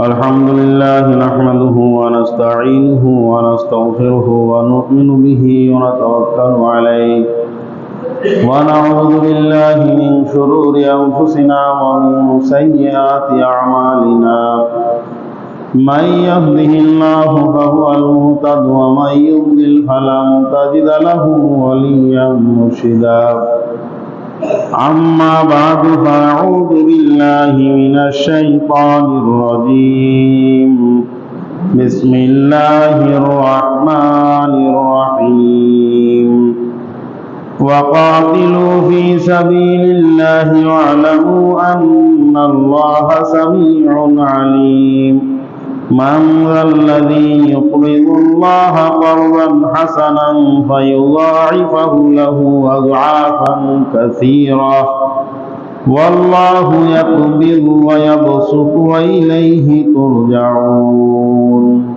الحمد لله نحمده ونستعينه ونستغفره ونؤمن به ونتوكل عليه ونعوذ بالله من شرور أنفسنا ومن سيئات أعمالنا من يهده الله فهو المهتد ومن يضلل فلن تجد له وليا مرشدا أما بعد فأعوذ بالله من الشيطان الرجيم. بسم الله الرحمن الرحيم. وقاتلوا في سبيل الله واعلموا أن الله سميع عليم. من ذا الذي يقرض الله قرضا حسنا فيضاعفه له أضعافا كثيرة والله يقبض ويبسط وإليه ترجعون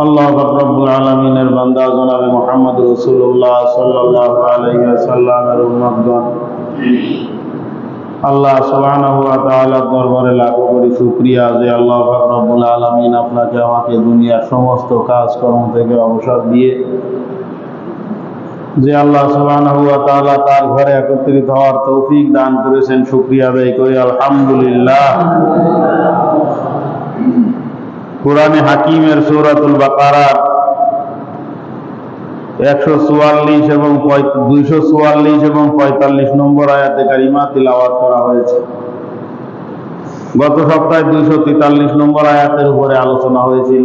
الله رب العالمين البندى جناب محمد رسول الله صلى الله عليه وسلم الأمة ওয়া তাআলার দরবারে লাখো কোটি শুকরিয়া যে আল্লাহ পাক রব্বুল আলামিন আপনাকে আমাকে দুনিয়ার সমস্ত কাজকর্ম থেকে অবসর দিয়ে যে আল্লাহ তাআলা তার ঘরে একত্রিত হওয়ার তৌফিক দান করেছেন, শুকরিয়া আদায় করি, আলহামদুলিল্লাহ। কোরআনে হাকিমের সূরাতুল বাকারার একশো চুয়াল্লিশ এবং দুইশো চুয়াল্লিশ এবং পঁয়তাল্লিশ নম্বর আয়াতে কারিমা তিলাওয়াত করা হয়েছে। গত সপ্তাহে দুইশো তেতাল্লিশ নম্বর আয়াতের উপরে আলোচনা হয়েছিল।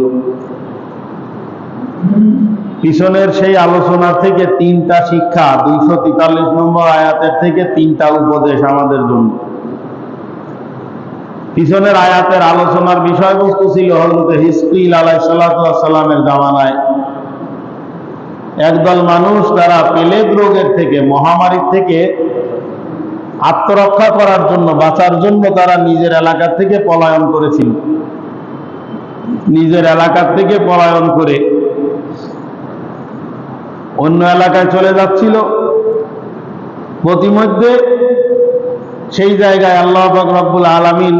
পিছনের সেই আলোচনা থেকে তিনটা শিক্ষা, দুইশো তেতাল্লিশ নম্বর আয়াতের থেকে তিনটা উপদেশ আমাদের জন্য। পিছনের আয়াতের আলোচনার বিষয়বস্তু ছিল হজরত হিসকিল আলাই সাল্লামের জামানায় একদল মানুষ তারা পেলেদ রোগের থেকে, মহামারীর থেকে আত্মরক্ষা করার জন্য, বাঁচার জন্য তারা নিজের এলাকার থেকে পলায়ন করেছিল। নিজের এলাকার থেকে পলায়ন করে অন্য এলাকায় চলে যাচ্ছিল। প্রতিমধ্যে সেই জায়গায় আল্লাহ রব্বুল আলমিন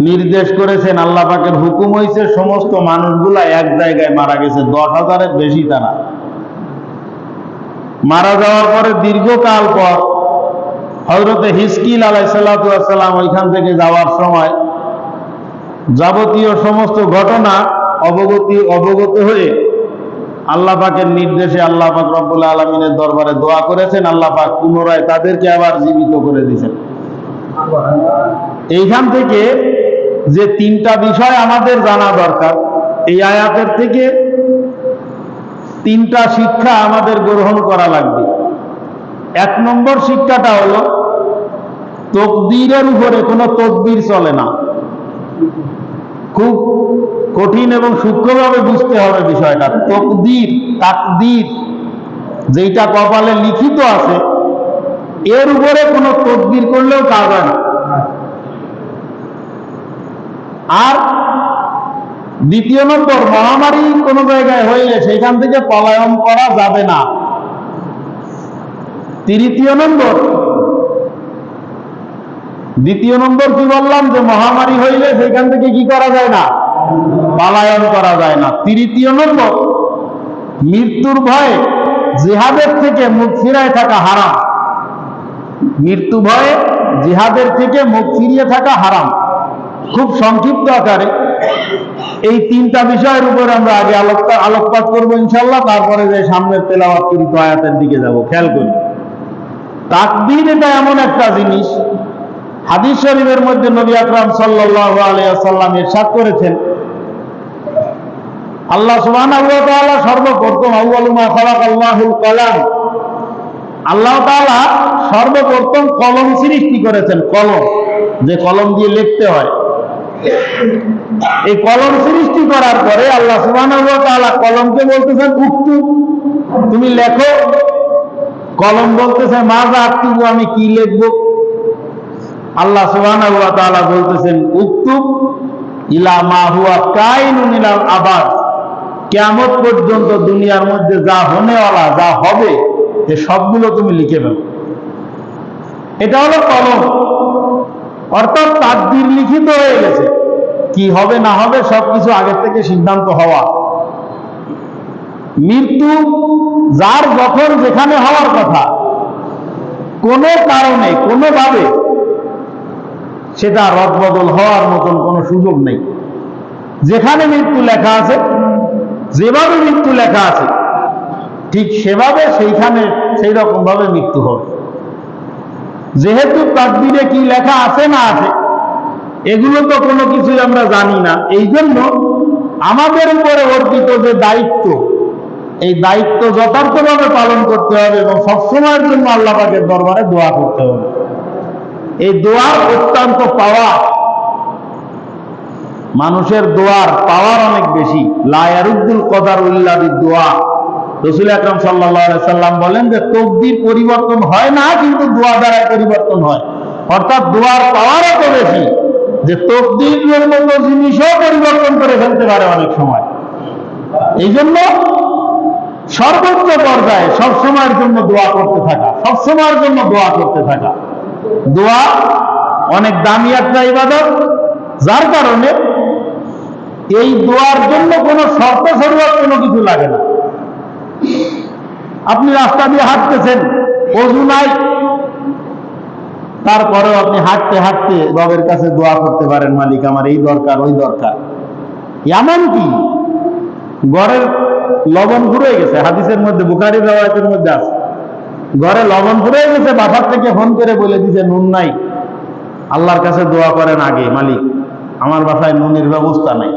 নির্দেশ করেছেন, আল্লাহ পাকের হুকুম হয়েছে সমস্ত মানুষগুলা এক জায়গায় মারা গেছে, দশ হাজারের বেশি তারা। মারা যাওয়ার পরে দীর্ঘকাল পর হজরতে হিসকিল আলাই সাল্লাম ওইখান থেকে যাওয়ার সময় যাবতীয় সমস্ত ঘটনা অবগতি অবগত হয়ে আল্লাহ পাকের নির্দেশে আল্লাহ পাক রব্বুল আলমিনের দরবারে দোয়া করেছেন, আল্লাহ পাক পুনরায় তাদেরকে আবার জীবিত করে দিয়েছেন। এইখান থেকে যে তিনটা বিষয় আমাদের জানা দরকার, এই আয়াতের থেকে তিনটা শিক্ষা আমাদের গ্রহণ করা লাগবে। এক নম্বর শিক্ষাটা হলো, তকদিরের উপরে কোনো তকদির চলে না। খুব কঠিন এবং সূক্ষ্মভাবে বুঝতে হবে বিষয়টা। তকদির, তাকদির যেটা কপালে লিখিত আছে, এর উপরে কোনো তকদির করলেও কাজ হয় না। আর দ্বিতীয় নম্বর, মহামারী কোনো জায়গায় হইলে সেখান থেকে পলায়ন করা যাবে না। তৃতীয় নম্বর, দ্বিতীয় নম্বর কি বললাম যে মহামারী হইলে সেখান থেকে কি করা যায় না? পালায়ন করা যায় না। তৃতীয় নম্বর, মৃত্যুর ভয়ে জিহাদের থেকে মুখ ফিরায় থাকা হারাম। মৃত্যু ভয়ে জিহাদের থেকে মুখ ফিরিয়ে থাকা হারাম। খুব সংক্ষিপ্ত আকারে। এই তিনটা বিষয়ের উপর আমরা আগে আলোকপাত আলোকপাত করব ইনশাল্লাহ তারপরে যে সামনের তেলাওয়াত করিত আয়াতের দিকে যাব। খেয়াল করি তাকবীর এটা এমন একটা জিনিস, হাদিস শরীফের মধ্যে নবী আকরাম সাল্লাল্লাহু আলাইহি ওয়াসাল্লাম ইরশাদ করেছেন, আল্লাহ ওয়া তাআলা সর্বপ্রথম, আউয়ালু মা খালাকাল্লাহুল কলাম, আল্লাহ তাআলা সর্বপ্রথম কলম সৃষ্টি করেছেন, কলম, যে কলম দিয়ে লিখতে হয়। এই কলম সৃষ্টি করার পরে আল্লাহ সুবহানাহু কলমকে বলতেছেন, উক্তু, তুমি লেখো। কলম বলতেছে মাজা আক্তুবু আমি কি লিখব? আল্লাহ তাআলা বলতেছেন উক্তুব ইলা মা হুয়া কাইনুন ইলা আবাদ। কিয়ামত পর্যন্ত দুনিয়ার মধ্যে যা হনেওয়ালা, যা হবে, এ সবগুলো তুমি লিখে ফেলো। এটা হলো কলম। অর্থাৎ তাকদির লিখিত হয়ে গেছে। কি হবে না হবে সবকিছু আগের থেকে সিদ্ধান্ত হওয়া। মৃত্যু যার যখন যেখানে হওয়ার কথা, কোনো কারণে, কোনোভাবে সেটা রদবদল হওয়ার মতন কোনো সুযোগ নেই। যেখানে মৃত্যু লেখা আছে, যেভাবে মৃত্যু লেখা আছে, ঠিক সেভাবে সেইখানে সেই রকম ভাবে মৃত্যু হবে। যেহেতু তাকদিরে কি লেখা আছে না আছে এগুলো তো কোনো কিছুই আমরা জানি না। এই জন্য আমাদের উপরে অর্পিত যে দায়িত্ব, এই দায়িত্ব যথার্থভাবে পালন করতে হবে এবং সবসময়ের জন্য আল্লাহ পাকের দরবারে দোয়া করতে হবে। এই দোয়ার অত্যন্ত পাওয়া, মানুষের দোয়ার পাওয়ার অনেক বেশি। লায়ারুদ্দুল কদার উল্লাদি দোয়া রসুল আকরম সাল্লাহ সাল্লাম বলেন যে, তকদির পরিবর্তন হয় না, কিন্তু দোয়া দ্বারা পরিবর্তন হয়। অর্থাৎ দোয়ার পাওয়ার এত বেশি। যে তকদিরের মতো জিনিসও পরিবর্তন করে ফেলতে পারে অনেক সময়। এই জন্য সর্বোচ্চ পর্যায়ে সব সময়ের জন্য দোয়া করতে থাকা, সব সময়ের জন্য দোয়া করতে থাকা। দোয়া অনেক দামি একটা ইবাদত, যার কারণে এই দোয়ার জন্য কোনো শর্ত শরীয়ত কোনো কিছু লাগে না। আপনি রাস্তা দিয়ে হাঁটতেছেন, অজু নাই তারপরেও আপনি হাঁটতে হাঁটতে রবের কাছে দোয়া করতে পারেন, মালিক, আমার এই দরকার, ওই দরকার। এমন কি ঘরের লবণ ফুরে গেছে, হাদিসের মধ্যে বুকারি রেওয়ায়তের মধ্যে আছে। ঘরে লবণ ফুরে গেছে বাসার থেকে ফোন করে বলে দিছে, নুন নাই। আল্লাহর কাছে দোয়া করেন আগে, মালিক, আমার বাসায় নুনের ব্যবস্থা নাই।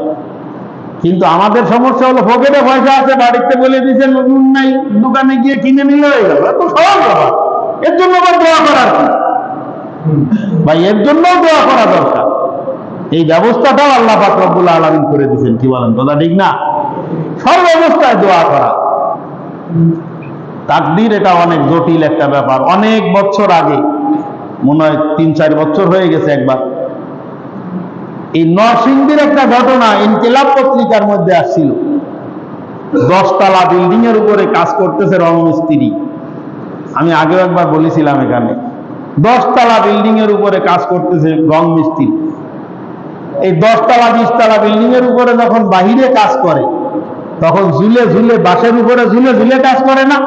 কিন্তু আমাদের সমস্যা হলো পকেটে পয়সা আছে, বাড়িতে বলে দিছে, নুন নাই। দোকানে গিয়ে কিনে নিলে হয়ে গেল, এত সহজ ব্যাপার। এর জন্য আবার দোয়া করার ভাই, এর জন্যও দোয়া করা দরকার। এই ব্যবস্থাটাও আল্লাহ পাক রব্বুল আলামিন করে দিয়েছেন, কি বলেন? কথা ঠিক না? সব অবস্থায় দোয়া করা। তাকদির এটা অনেক জটিল একটা ব্যাপার। অনেক বছর আগে, মনে হয় তিন চার বছর হয়ে গেছে একবার, এই নরসিংদীর একটা ঘটনা ইনকিলাব পত্রিকার মধ্যে আসছিল। দশতলা বিল্ডিং এর উপরে কাজ করতেছে রং মিস্ত্রি আমি আগেও একবার বলেছিলাম এখানে। দশতলা বিল্ডিং এর উপরে কাজ করতেছে রং মিস্ত্রি। এই দশতলা, বিশতলা বিল্ডিং এর উপরে যখন বাহিরে কাজ করে, তখন ঝুলে ঝুলে বাসের উপরে ঝুলে ঝুলে কাজ করে না?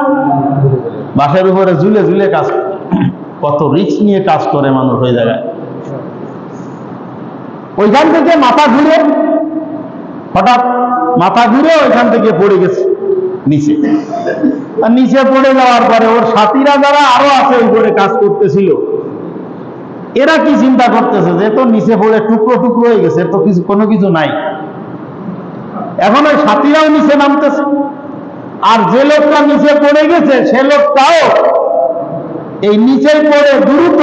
বাসের উপরে ঝুলে ঝুলে কাজ কত রিস্ক নিয়ে কাজ করে মানুষ ওই জায়গায়। ওইখান থেকে মাথা ঘুরে, হঠাৎ মাথা ঘুরে ওইখান থেকে পড়ে গেছে। নিচে। আর নিচে পড়ে যাওয়ার পরে ওর সাথীরা যারা আরও আছে উপরে কাজ করতেছিল, এরা কি চিন্তা করতেছে যে তো নিচে পড়ে টুকরো টুকরো হয়ে গেছে, তো কিছু কোনো কিছু নাই। এখন ওই সাথীরাও নিচে নামতেছে। আর যে লোকটা নিচে পড়ে গেছে, সে লোকটাও এই নিচে পড়ে দ্রুত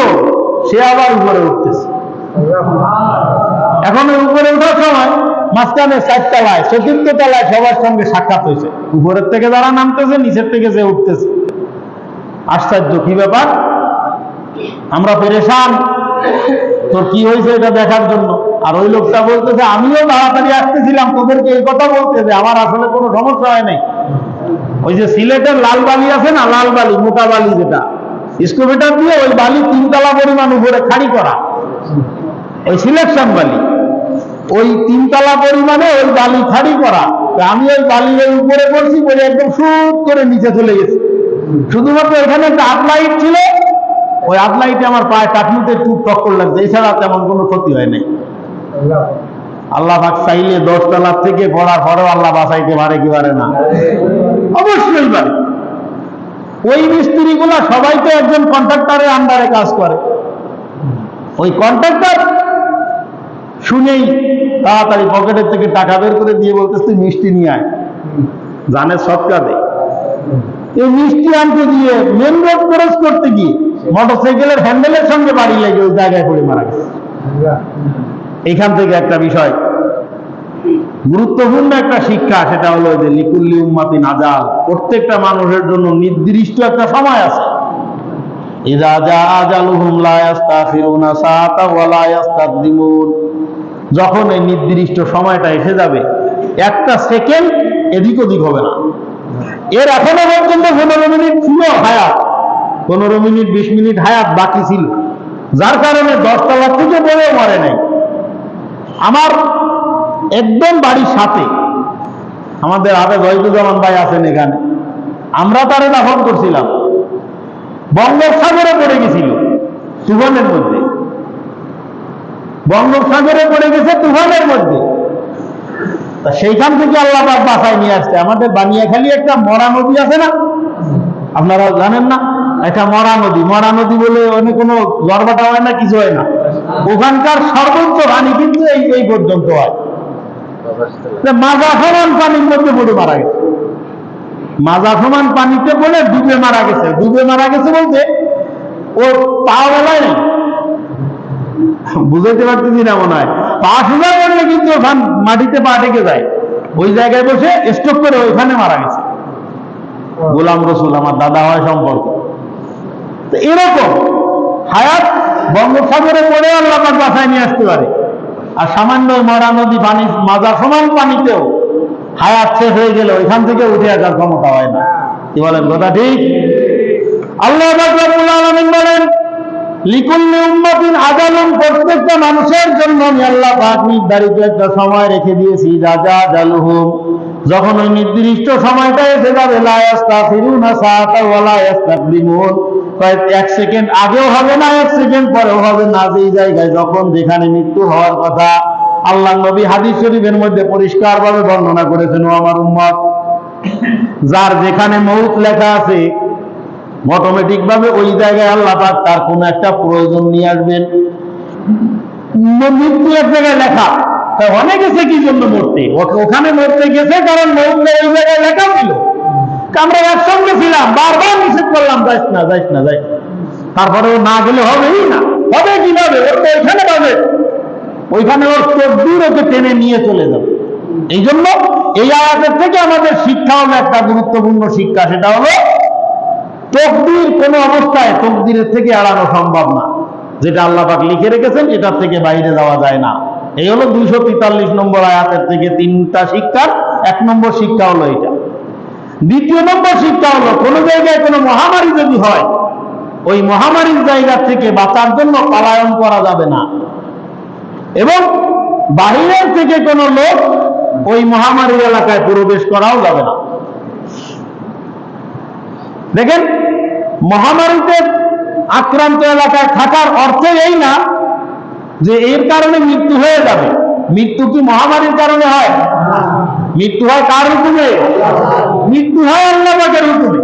সে আবার উপরে উঠতেছে। এখন উপরে উঠার সময় মাঝখানে তলায়, চতুর্থ তলায় সবার সঙ্গে সাক্ষাৎ হয়েছে। উপরের থেকে যারা নামতেছে, নিচের থেকে যে উঠতেছে। আশ্চর্য, কি ব্যাপার? আমরা পেরেশান। তোর কি হয়েছে এটা দেখার জন্য? আর ওই লোকটা বলতেছে, আমিও তাড়াতাড়ি আসতেছিলাম, তোদেরকে এই কথা বলতে যে আমার আসলে কোনো সমস্যা হয় নাই। ওই যে সিলেটের লাল বালি আছে না, লাল বালি, মোটা বালি যেটা স্কুবেটার দিয়ে ওই বালি তিনতলা পরিমাণ উপরে খাড়ি করা। ওই সিলেকশন বালি। ওই তিনতলা পরিমাণে ওই বালি খাড়ি করা। আমি ওই বালির উপরে পড়ছি বলে একদম সুদ করে নিচে চলে গেছি। শুধুমাত্র এখানে একটা আপলাইট ছিল ওই আপলাইটে আমার পায়ে টাকনুতে একটু টক্কর লাগছে। এছাড়া তেমন কোনো ক্ষতি হয় নাই। আল্লাহ। পাক চাইলে দশ তলার থেকে পড়ার পরেও আল্লাহ বাঁচাইতে পারে কি পারে না? অবশ্যই পারে। ওই মিস্ত্রি মিস্ত্রিগুলা সবাই তো একজন কন্ট্রাক্টরের আন্ডারে কাজ করে। ওই কন্ট্রাক্টর শুনেই তাড়াতাড়ি পকেটের থেকে টাকা বের করে দিয়ে বলতেছে, মিষ্টি নিয়ে আয়। জানে সৎকা দে। এই মিষ্টি আনতে গিয়ে মেন রোড ক্রস করতে গিয়ে মোটরসাইকেলের হ্যান্ডেলের সঙ্গে বাড়ি লেগে ওই জায়গায় পড়ে মারা গেছে। এখান থেকে একটা বিষয়। গুরুত্বপূর্ণ একটা শিক্ষা, সেটা হলো যে লিকুল্লি উম্মাতি নাজাল প্রত্যেকটা মানুষের জন্য নির্দিষ্ট একটা সময় আছে। যখন এই নির্দিষ্ট সময়টা এসে যাবে, একটা সেকেন্ড এদিক ওদিক হবে না। এর এখনও পর্যন্ত পনেরো মিনিট ছিল হায়াত, পনেরো মিনিট, বিশ মিনিট হায়াত বাকি ছিল। যার কারণে দশতলা থেকে পড়েও মরে নাই। আমার একদম বাড়ির সাথে, আমাদের আবে জয়দুজ্জামান ভাই আছেন এখানে। আমরা তারে দাফন করছিলাম। বঙ্গোপসাগরে পড়ে গেছিল, তুফানের মধ্যে। বঙ্গোপসাগরে পড়ে গেছে তুফানের মধ্যে। তা সেইখান থেকে আল্লাহ পাক বাসায় নিয়ে আসছে। আমাদের বানিয়াখালী একটা মরা নদী আছে না? আপনারা জানেন না? একটা মরা নদী। মরা নদী বলে অনেক কোনো গর্বাটা হয় না, কিছু হয় না। ওখানকার সর্বোচ্চ পানি কিন্তু এই এই পর্যন্ত হয়। মাজা সমান পানির মধ্যে পড়ে মারা গেছে। মাজা সমান পানিতে বলে ডুবে মারা গেছে। ডুবে মারা গেছে বলতে ও পা বেলায় বুঝাইতে পারতেছি না মনে হয়। পা সোজা করলে কিন্তু ওখান মাটিতে পা ঢেকে যায়। ওই জায়গায় বসে স্টক করে ওইখানে মারা গেছে। গোলাম রসুল, আমার দাদা হয় সম্পর্ক। এরকম হায়াত বঙ্গোপসাগরে পড়ে আল্লাহ বাসায় নিয়ে আসতে পারে। আর সামান্য মরা নদী পানি, মাজা সমান পানিতেও হায়াত শেষ হয়ে গেলে ওইখান থেকে উঠে আসার ক্ষমতা হয় না। কি বলেন কথা ঠিক? আল্লাহ আলামিন বলেন, লিকুল্লি উম্মাতিন আজালুন প্রত্যেকটা মানুষের জন্য আমি আল্লাহ পাক নির্ধারিত একটা সময় রেখে দিয়েছি রাজা জালুহুম যখন ওই নির্দিষ্ট সময়টা এসে যাবে, লা ইয়াস্তাখিরুনা সাআতা ওয়া লা ইয়াস্তাকদিমুন এক সেকেন্ড আগেও হবে না, এক সেকেন্ড পরেও হবে না, যেই জায়গায় যখন যেখানে মৃত্যু হওয়ার কথা আল্লাহ নবী হাদিস শরীফের মধ্যে পরিষ্কারভাবে বর্ণনা করেছেন, ও আমার উম্মত। যার যেখানে মৌত লেখা আছে অটোমেটিক ভাবে ওই জায়গায় আল্লাহ পাক তার কোনো একটা প্রয়োজন নিয়ে আসবেন। মৃত্যু এক জায়গায় লেখা অনেক গেছে কি জন্য মরতে? ওখানে মরতে গেছে কারণ মৌতটা ওই জায়গায় লেখা ছিল। আমরা একসঙ্গে ছিলাম, বারবার নিষেধ করলাম, যাইস না যাইস না, যাইস। তারপরে ও না গেলে হবেই না। হবে কীভাবে? ওর তো এখানে পাবে ওইখানে ওর তকদির ওকে টেনে নিয়ে চলে যাবে। এই জন্য এই আয়াতের থেকে আমাদের শিক্ষা হলো একটা গুরুত্বপূর্ণ শিক্ষা, সেটা হলো তকদির কোন অবস্থায় তকদিরের থেকে এড়ানো সম্ভব না। যেটা আল্লাহ পাক লিখে রেখেছেন, এটার থেকে বাইরে যাওয়া যায় না। এই হলো দুইশো তেতাল্লিশ নম্বর আয়াতের থেকে তিনটা শিক্ষার, এক নম্বর শিক্ষা হলো এটা। দ্বিতীয় নম্বর শিক্ষা হলো, কোন জায়গায় কোনো মহামারী যদি হয়, ওই মহামারীর জায়গা থেকে বাঁচার জন্য পলায়ন করা যাবে না। এবং বাহিরের থেকে কোনো লোক ওই মহামারীর এলাকায় প্রবেশ করাও যাবে না। দেখেন, মহামারীতে আক্রান্ত এলাকায় থাকার অর্থ এই না যে এর কারণে মৃত্যু হয়ে যাবে। মৃত্যু কি মহামারীর কারণে হয়? মৃত্যু হয় কার হুকুমে মৃত্যু হয় আল্লাহ পাকের হুকুমে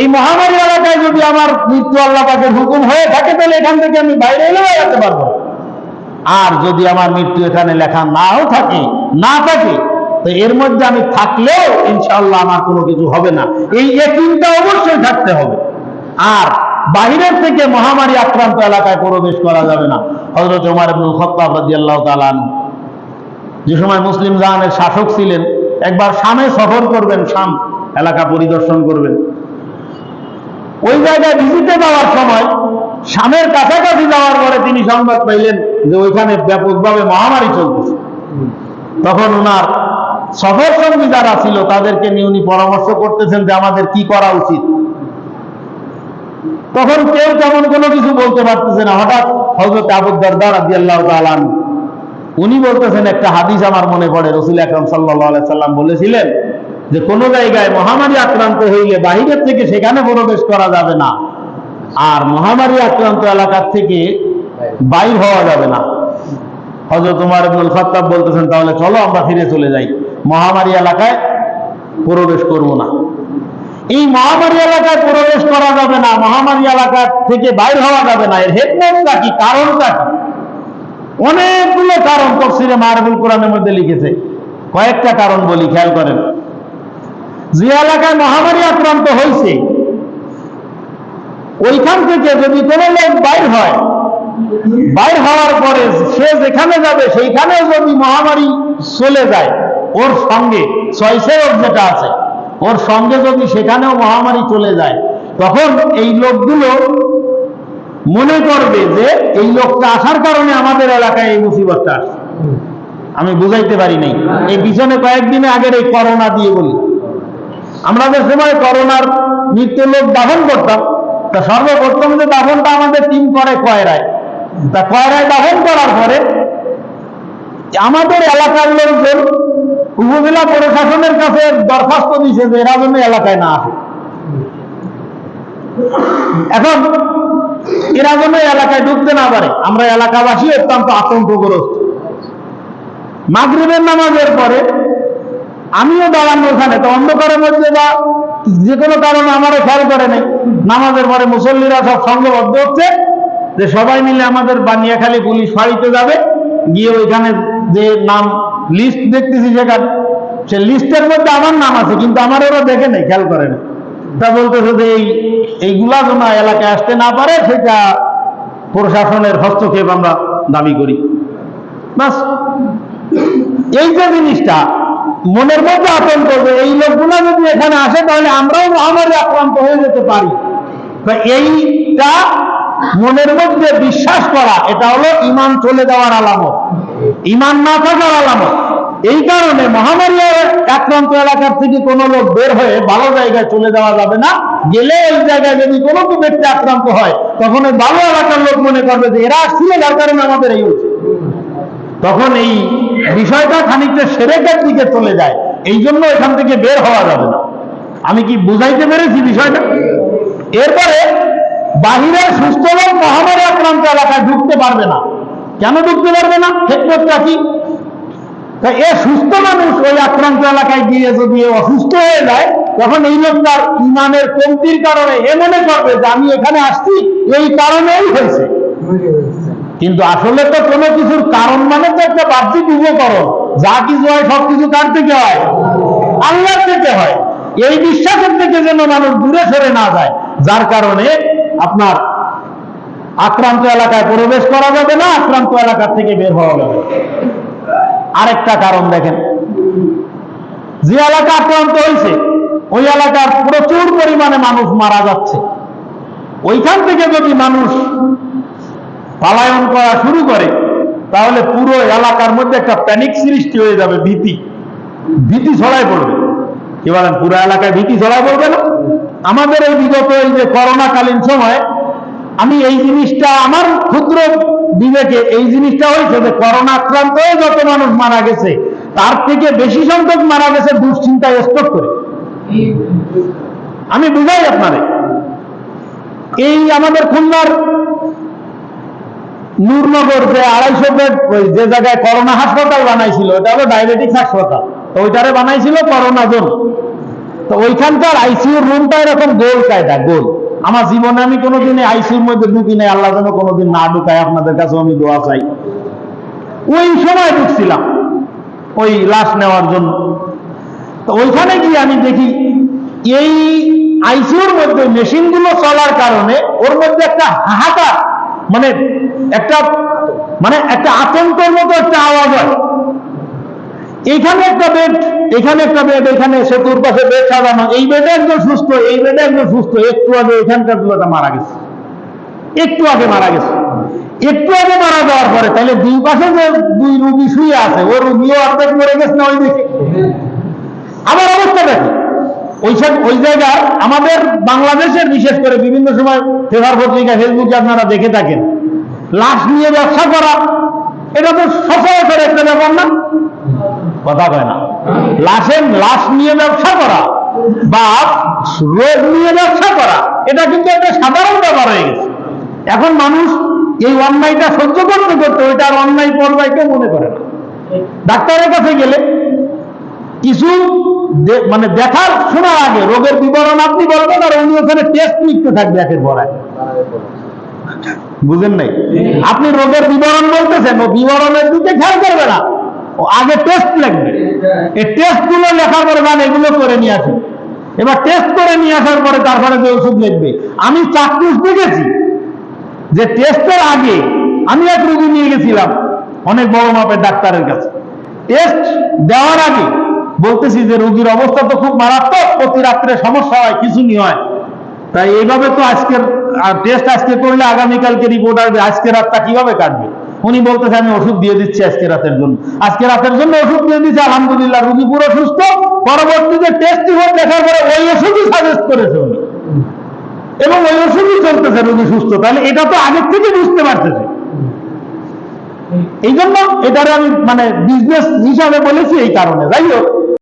এই মহামারী এলাকায় যদি আমার মৃত্যু আল্লাহ হুকুম হয়ে থাকে, তাহলে এখান থেকে আমি বাইরে এলেও যেতে পারব না। আর যদি আমার মৃত্যু এখানে লেখা নাও থাকে, না থাকে, তো এর মধ্যে আমি থাকলেও ইনশাল্লাহ আমার কোনো কিছু হবে না। এই একিনটা অবশ্যই থাকতে হবে। আর বাহিরের থেকে মহামারী আক্রান্ত এলাকায় প্রবেশ করা যাবে না। হজরত ওমর ইবনুল খাত্তাব রাদিয়াল্লাহু তালান যে সময় মুসলিম জাহানের শাসক ছিলেন, একবার শামে সফর করবেন, শাম এলাকা পরিদর্শন করবেন। ওই জায়গায় ভিজিটে যাওয়ার সময় শামের কাছাকাছি যাওয়ার পরে তিনি সংবাদ পাইলেন যে ওইখানে ব্যাপকভাবে মহামারী চলতেছে। তখন ওনার সফর সঙ্গী যারা ছিল, তাদেরকে নিয়ে উনি পরামর্শ করতেছেন যে আমাদের কি করা উচিত। তখন কেউ তেমন কোনো কিছু বলতে পারতেছে না। হঠাৎ হজরত আবুদ্দারদার আদি আল্লাহ তালান উনি বলতেছেন, একটা হাদিস আমার মনে পড়ে। রসুল আকরম সাল্লাহ সাল্লাম বলেছিলেন যে কোনো জায়গায় মহামারী আক্রান্ত হইলে বাহিরের থেকে সেখানে প্রবেশ করা যাবে না। আর মহামারী আক্রান্ত এলাকার থেকে বাইর হওয়া যাবে না। হজরত উমার ইবনুল খাত্তাব বলতেছেন, তাহলে চলো আমরা ফিরে চলে যাই। মহামারী এলাকায় প্রবেশ করব না। এই মহামারী এলাকায় প্রবেশ করা যাবে না, মহামারী এলাকা থেকে বাইর হওয়া যাবে না। এর হেকমতটা কি, কারণটা কি? অনেকগুলো কারণ তফসিরে মারবুল কোরআনের মধ্যে লিখেছে। কয়েকটা কারণ বলি, খেয়াল করেন। যে এলাকায় মহামারী আক্রান্ত হয়েছে, ওইখান থেকে যদি কোনো লোক বাইর হয়, বাইর হওয়ার পরে সে যেখানে যাবে সেইখানেও যদি মহামারী চলে যায়, ওর সঙ্গে ওর যেটা আছে, ওর সঙ্গে যদি সেখানেও মহামারী চলে যায়, তখন এই লোকগুলো মনে করবে যে এই লোকটা আসার কারণে আমাদের এলাকায় এই মুসিবতটা আসছে। আমি বুঝাইতে পারি নাই। এই পিছনে কয়েকদিন আগের এই করোনা দিয়ে বলি। আমরা যে সময় করোনার মৃত্যু লোক দাফন করতাম, তা সর্বপ্রথম যে দাফনটা আমাদের টিম করে কয়রায়। তা কয়রায় দাফন করার পরে আমাদের এলাকার লোকজন উপজেলা প্রশাসনের কাছে দরখাস্ত দিয়েছে যে এরা যেন এলাকায় না আসে। এখন এরা যেন এলাকায় ঢুকতে না পারে, আমরা এলাকাবাসী অত্যন্ত আতঙ্কগ্রস্ত। মাগরিবের নামাজের পরে আমিও দাঁড়ানো ওখানে, তো অন্ধকারের মধ্যে বা যে কোনো কারণে আমারও খেয়াল করে নাই। নামাজের পরে মুসল্লিরা সব সংঘবদ্ধ হচ্ছে যে সবাই মিলে আমাদের বানিয়াখালী পুলিশ ফাঁড়িতে যাবে। গিয়ে ওইখানে যে নাম লিস্ট দেখতেছি সেখানে। সে লিস্টের মধ্যে আমার নাম আছে, কিন্তু আমার ওরা দেখে নেই, খেয়াল করে না তা বলতেছে যে এই এইগুলা যেন এলাকায় আসতে না পারে, সেটা প্রশাসনের হস্তক্ষেপ আমরা দাবি করি। বাস। এই যে জিনিসটা মনের মধ্যে আতঙ্ক যে এই লোকগুলো যদি এখানে আসে তাহলে আমরাও মহামারী আক্রান্ত হয়ে যেতে পারি। এইটা মনের মধ্যে বিশ্বাস করা, এটা হলো ইমান চলে যাওয়ার আলামত। ইমান না থাকার আলামত। এই কারণে মহামারী আক্রান্ত এলাকার থেকে কোনো লোক বের হয়ে ভালো জায়গায় চলে যাওয়া যাবে না। গেলে এই জায়গায় যদি কোনো ব্যক্তি আক্রান্ত হয়, তখন ওই ভালো এলাকার লোক মনে করবে যে, এরা আসছিল, যার কারণে আমাদের এই হচ্ছে তখন এই বিষয়টা খানিকটা সেরেকের দিকে চলে যায়। এই জন্য এখান থেকে বের হওয়া যাবে না। আমি কি বুঝাইতে পেরেছি বিষয়টা? এরপরে বাহিরের সুস্থ লোক মহামারী আক্রান্ত এলাকায় ঢুকতে পারবে না। কেন ঢুকতে পারবে না? ক্ষেত্রটা কি? তা এ সুস্থ মানুষ ওই আক্রান্ত এলাকায় গিয়ে যদি অসুস্থ হয়ে যায়, তখন এই লোকটার ইমানের কমতির কারণে এ মনে করবে যে আমি এখানে আসছি, এই কারণেই হয়েছে। কিন্তু আসলে তো কোনো কিছুর কারণ মানে তো একটা বাহ্যিক উপকরণ, যা কিছু হয় সব কিছু কার থেকে হয়। আল্লাহর থেকে হয়। এই বিশ্বাসের থেকে যেন মানুষ দূরে সরে না যায়, যার কারণে আপনার আক্রান্ত এলাকায় প্রবেশ করা যাবে না, আক্রান্ত এলাকা থেকে বের হওয়া যাবে। আরেকটা কারণ দেখেন, যে এলাকা আক্রান্ত হয়েছে, ওই এলাকার প্রচুর পরিমাণে মানুষ মারা যাচ্ছে। ওইখান থেকে যদি মানুষ পালায়ন করা শুরু করে, তাহলে পুরো এলাকার মধ্যে একটা প্যানিক সৃষ্টি হয়ে যাবে, ভীতি। ভীতি ছড়ায় পড়বে। কি বলেন, পুরো এলাকায় ভীতি ছড়ায় পড়বে না? আমাদের এই বিগত এই যে করোনাকালীন সময়, আমি এই জিনিসটা, আমার ক্ষুদ্র বিবেকে এই জিনিসটা হয়েছে যে করোনা আক্রান্ত হয়ে যত মানুষ মারা গেছে, তার থেকে বেশি সংখ্যক মারা গেছে দুশ্চিন্তায় স্টক করে। আমি বুঝাই আপনারে এই আমাদের খুলনার নূরনগর যে আড়াইশো বেড যে জায়গায় করোনা হাসপাতাল বানাইছিল ওটা হলো ডায়াবেটিক্স হাসপাতাল। তো ওইটারে বানাইছিল করোনা জোন। তো ওইখানকার আইসিইউর রুমটা এরকম গোল কায়দা, গোল। আমার জীবনে আমি কোনোদিন আইসিইউর মধ্যে ঢুকি নাই, আল্লাহ যেন কোনোদিন না ঢুকায়, আপনাদের কাছে আমি দোয়া চাই। ওই সময় ঢুকছিলাম, ওই লাশ নেওয়ার জন্য। তো ওইখানে গিয়ে আমি দেখি, এই আইসিইউর মধ্যে মেশিনগুলো চলার কারণে ওর মধ্যে একটা হাহাকার মানে একটা মানে একটা আতঙ্কের মতো একটা আওয়াজ হয়। এইখানে একটা বেড এখানে একটা বেড এখানে সেতুর পাশে বেড সাজানো। এই বেডে একজন সুস্থ, এই বেডে একজন সুস্থ। একটু আগে এখানকার দুটা মারা গেছে। একটু আগে মারা গেছে। একটু আগে মারা যাওয়ার পরে তাহলে দুই পাশে যে দুই রুগী শুয়ে আছে ও রুগীও অর্ধেক মরে গেছে না ওই দিকে আবার অবস্থা দেখি। ওই সব, ওই জায়গায় আমাদের বাংলাদেশের বিশেষ করে বিভিন্ন সময় পেপার পত্রিকা, ফেসবুকে আপনারা দেখে থাকেন। লাশ নিয়ে ব্যবসা করা, এটা তো সচরাচর একটা ব্যাপার না? কথা কয় না। লাশের লাশ নিয়ে ব্যবসা করা বা রোগ নিয়ে ব্যবসা করা, এটা কিন্তু একটা সাধারণ ব্যাপার হয়ে গেছে। এখন মানুষ এই অন্যায়টা সহ্য করতে করতে ওইটা আর অন্যায় পর্যায়কে মনে করে না। ডাক্তারের কাছে গেলে কিছু মানে দেখার শোনার আগে রোগের বিবরণ আপনি বলবেন আর উনি ওখানে টেস্ট লিখতে থাকবে একের পর এক। বুঝেন নাই? আপনি রোগের বিবরণ বলতেছেন, ও বিবরণের দিকে খেয়াল করবে না। ও আগে টেস্ট লাগবে এই টেস্টগুলো লেখার পরে গান এগুলো করে নিয়ে আসি। এবার টেস্ট করে নিয়ে আসার পরে তারপরে যে ওষুধ লিখবে। আমি চাক্ষুষ দেখেছি যে টেস্টের আগে আমি এক রোগী নিয়ে গেছিলাম, অনেক বড় মাপের ডাক্তারের কাছে। টেস্ট দেওয়ার আগে বলতেছি যে রোগীর অবস্থা তো খুব মারাত্মক, প্রতি রাত্রে সমস্যা হয় খিচুনি হয়। তাই এইভাবে তো আজকের টেস্ট আজকে করলে আগামীকালকে রিপোর্ট আসবে, আজকে রাতটা কীভাবে কাটবে? উনি বলতেছে, আমি ওষুধ দিয়ে দিচ্ছি আজকে রাতের জন্য। আজকে রাতের জন্য ওষুধ দিয়ে দিচ্ছি আলহামদুলিল্লাহ, রুগী পুরো সুস্থ। পরবর্তীতে টেস্ট রিপোর্ট দেখার পরে ওই ওষুধই সাজেস্ট করেছে উনি। এবং ওই ওষুধই চলতেছে, রুগী সুস্থ। তাহলে এটা তো আগের থেকে বুঝতে পারতেছে। এই জন্য এটারে আমি মানে বিজনেস হিসাবে বলেছি এই কারণে। যাই হোক